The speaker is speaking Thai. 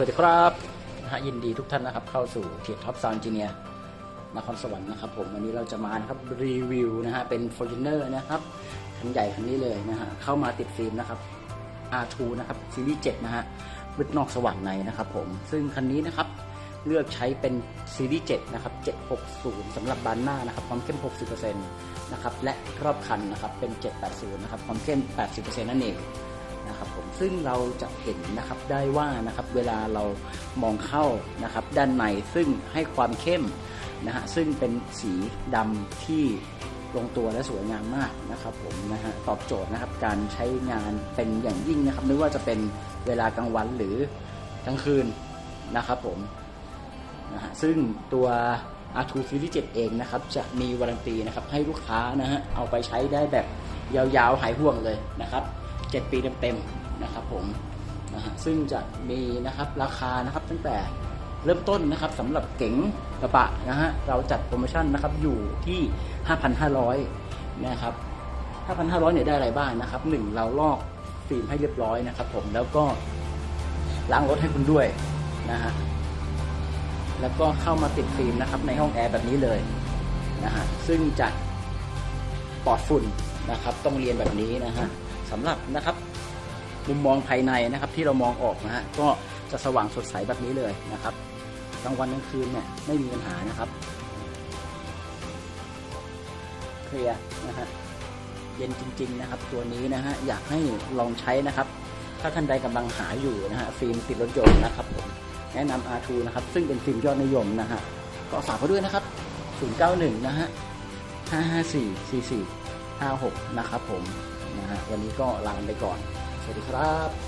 สวัสดีครับนะฮะยินดีทุกท่านนะครับเข้าสู่เทียท็อปซาวน์จีเนียนครสวรรค์นะครับผมวันนี้เราจะมานะครับรีวิวนะฮะเป็น f o r t u n e r นะครับคันใหญ่คันนี้เลยนะฮะเข้ามาติดฟิล์มนะครับ R2 นะครับซีรีส์7นะฮะวิดนอกสว่างในนะครับผมซึ่งคันนี้นะครับเลือกใช้เป็นซีรีส์7นะครับ760สำหรับบานหน้านะครับความเข้ม 60%นะครับและรอบคันนะครับเป็น 780นะครับความเข้ม 80%นั่นเอง นะครับผมซึ่งเราจะเห็นนะครับได้ว่านะครับเวลาเรามองเข้านะครับด้านในซึ่งให้ความเข้มนะฮะซึ่งเป็นสีดำที่ลงตัวและสวยงามมากนะครับผมนะฮะตอบโจทย์นะครับการใช้งานเป็นอย่างยิ่งนะครับ ไม่ว่าจะเป็นเวลากลางวันหรือกลางคืนนะครับผมนะฮะซึ่งตัว R2 Series 7เองนะครับจะมีวารันตีนะครับให้ลูกค้านะฮะเอาไปใช้ได้แบบยาวๆหายห่วงเลยนะครับ 7 ปีเต็มๆนะครับผมนะฮะซึ่งจะมีนะครับราคานะครับตั้งแต่เริ่มต้นนะครับสำหรับเก๋งกระบะนะฮะเราจัดโปรโมชั่นนะครับอยู่ที่ 5,500นะครับ5,500เนี่ยได้อะไรบ้างนะครับหนึ่งเราลอกฟิล์มให้เรียบร้อยนะครับ ผมแล้วก็ล้างรถให้คุณด้วยนะฮะแล้วก็เข้ามาติดฟิล์มนะครับในห้องแอร์แบบนี้เลยนะฮะซึ่งจะปลอดฝุ่นนะครับ ต้องเรียนแบบนี้นะฮะ สำหรับนะครับมุมมองภายในนะครับที่เรามองออกนะฮะก็จะสว่างสดใสแบบนี้เลยนะครับกลางวันกลางคืนเนี่ยไม่มีปัญหานะครับเคลียร์นะฮะเย็นจริง ๆ นะครับ ตัวนี้นะฮะอยากให้ลองใช้นะครับ ถ้าท่านใดกำลังหาอยู่นะฮะฟิล์มติดรถยนต์นะครับผมแนะนำ R2 นะครับ ซึ่งเป็นฟิล์มยอดนิยมนะฮะก็ฝากไว้ด้วยนะครับ 091 นะฮะ554 44 56 นะครับผม นะฮะวันนี้ก็ลากันไปก่อน สวัสดีครับ